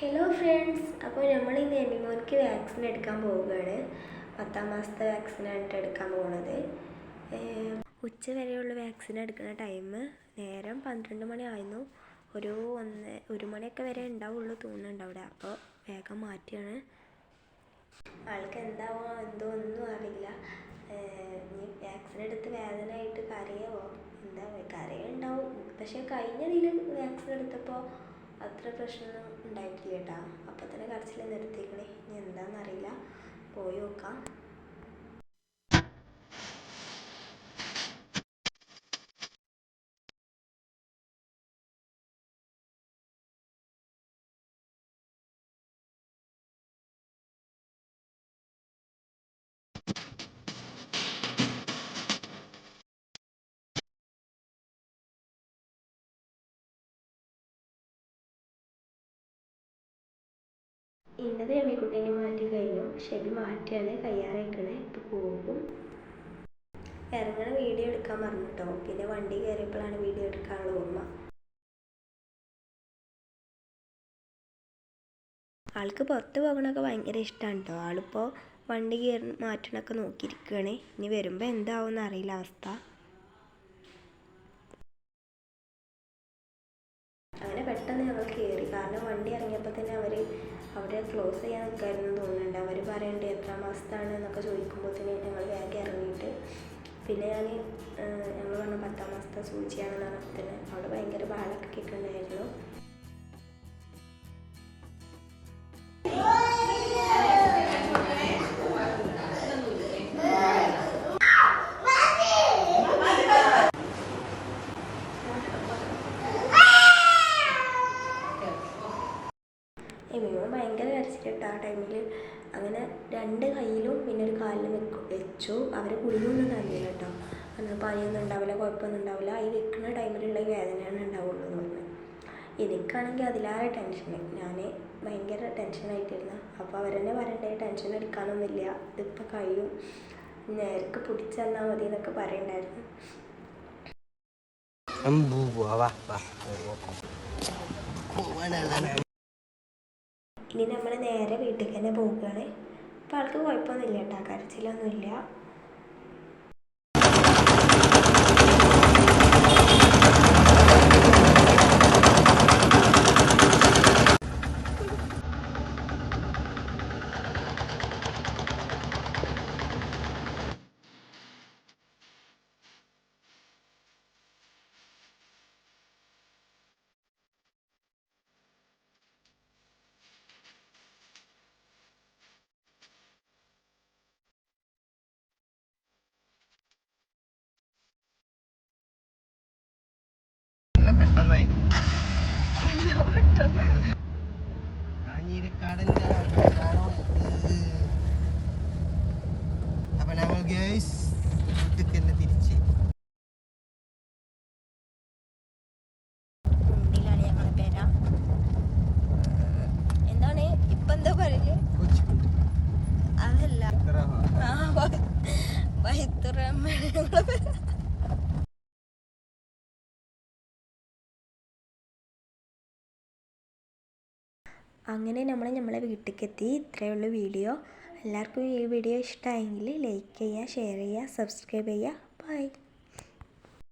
Hello friends അപ്പോൾ നമ്മൾ ഇന്ന് വാക്സിൻ എടുക്കാൻ പോവുകയാണ്. പത്താം മാസത്തെ വാക്സിനായിട്ട് എടുക്കാൻ പോകുന്നത് ഉച്ച വരെയുള്ള വാക്സിൻ എടുക്കുന്ന ടൈം നേരം പന്ത്രണ്ട് മണി ആയിരുന്നു. ഒരു ഒന്ന് ഒരു മണിയൊക്കെ വരെ ഉണ്ടാവുള്ളൂ തോന്നുന്നുണ്ട് അവിടെ. അപ്പോൾ വേഗം മാറ്റിയാണ്. ആൾക്ക് എന്താവോ എന്തോ ഒന്നും അറിയില്ല. ഇനി വാക്സിൻ എടുത്ത് വേദനയായിട്ട് കരയാവോ? എന്താ കരയുണ്ടാവും. പക്ഷേ കഴിഞ്ഞതിൽ വാക്സിൻ എടുത്തപ്പോൾ അത്ര പ്രശ്നമൊന്നും ഉണ്ടായിട്ടില്ല കേട്ടോ. അപ്പം തന്നെ കരച്ചിൽ നിർത്തിക്കണേ ഇനി എന്താണെന്നറിയില്ല പോയി നോക്കാം. ഇന്നത് കുട്ടീനെ മാറ്റി കഴിഞ്ഞു. ഷെബി മാറ്റിയാണ് കയ്യാറേക്കണേ ഇപ്പോൾ പോകും. ഇറങ്ങണ വീഡിയോ എടുക്കാൻ മറന്നുട്ടോ പിന്നെ വണ്ടി കയറിയപ്പോഴാണ് വീഡിയോ എടുക്കാനുള്ള ഓർമ്മ. ആൾക്ക് പുറത്ത് പോകണമൊക്കെ ഭയങ്കര ഇഷ്ടമാണ് കേട്ടോ ആളിപ്പോൾ വണ്ടി കയറി മാറ്റണമൊക്കെ നോക്കിയിരിക്കുകയാണ്. ഇനി വരുമ്പോൾ എന്താവും അറിയില്ല അവസ്ഥ. അങ്ങനെ പെട്ടെന്ന് ഞങ്ങൾ കയറി കാരണം വണ്ടി ഇറങ്ങിയപ്പോൾ തന്നെ അവർ അവിടെ ക്ലോസ് ചെയ്യാൻ നിൽക്കായിരുന്നു തോന്നുന്നുണ്ട്. അവർ പറയണ്ടേ എത്ര മാസത്താണ് എന്നൊക്കെ ചോദിക്കുമ്പോൾ തന്നെ ഞങ്ങൾ വേഗം ഇറങ്ങിയിട്ട് പിന്നെ ഞാൻ ഞങ്ങൾ പറഞ്ഞു പത്താം മാസത്തെ സൂചിയാണെന്ന് തന്നെ അവിടെ ഭയങ്കര ബഹളമൊക്കെ കേൾക്കുന്നുണ്ടായിരുന്നു എമിമോൻ ഭയങ്കര കരച്ചിലിട്ട് ആ ടൈമിൽ അങ്ങനെ രണ്ട് കയ്യിലും പിന്നെ ഒരു കാലിലും വെക്കും വെച്ചു. അവർ കുഴിയൊന്നും തന്നില്ല കേട്ടോ. അന്ന് പനിയൊന്നും ഉണ്ടാവില്ല കുഴപ്പമൊന്നും ഉണ്ടാവില്ല. ഈ വെക്കുന്ന ടൈമിലുള്ള വേദനയാണ് ഉണ്ടാവുള്ളൂ എന്ന് പറഞ്ഞു. എനിക്കാണെങ്കിൽ അതിലേറെ ടെൻഷൻ ഞാൻ ഭയങ്കര ടെൻഷനായിട്ടിരുന്നു അപ്പോൾ അവരെന്നെ പറയണ്ടേ ടെൻഷൻ എടുക്കാനൊന്നുമില്ല ഇതിപ്പോൾ കഴിയും. നേർക്ക് പിടിച്ചു മതി എന്നൊക്കെ പറയണ്ടായിരുന്നു. ഇനി നമ്മൾ നേരെ വീട്ടിൽ തന്നെ പോവുകയാണ്. അപ്പോൾ ആൾക്ക് കുഴപ്പമൊന്നുമില്ല കേട്ടോ. കരച്ചിലൊന്നുമില്ല. അപ്പൊ നമ്മൾ ഗേസ് വീട്ടിൽ തന്നെ തിരിച്ച്. അതല്ല. ആ വൈത്തുറമ്മ അങ്ങനെ നമ്മൾ നമ്മളെ വീട്ടിലേക്ക് എത്തി ഇത്രയേ ഉള്ളൂ വീഡിയോ. എല്ലാവർക്കും ഈ വീഡിയോ ഇഷ്ടമായെങ്കിൽ ലൈക്ക് ചെയ്യുക ഷെയർ ചെയ്യുക സബ്സ്ക്രൈബ് ചെയ്യുക. ബൈ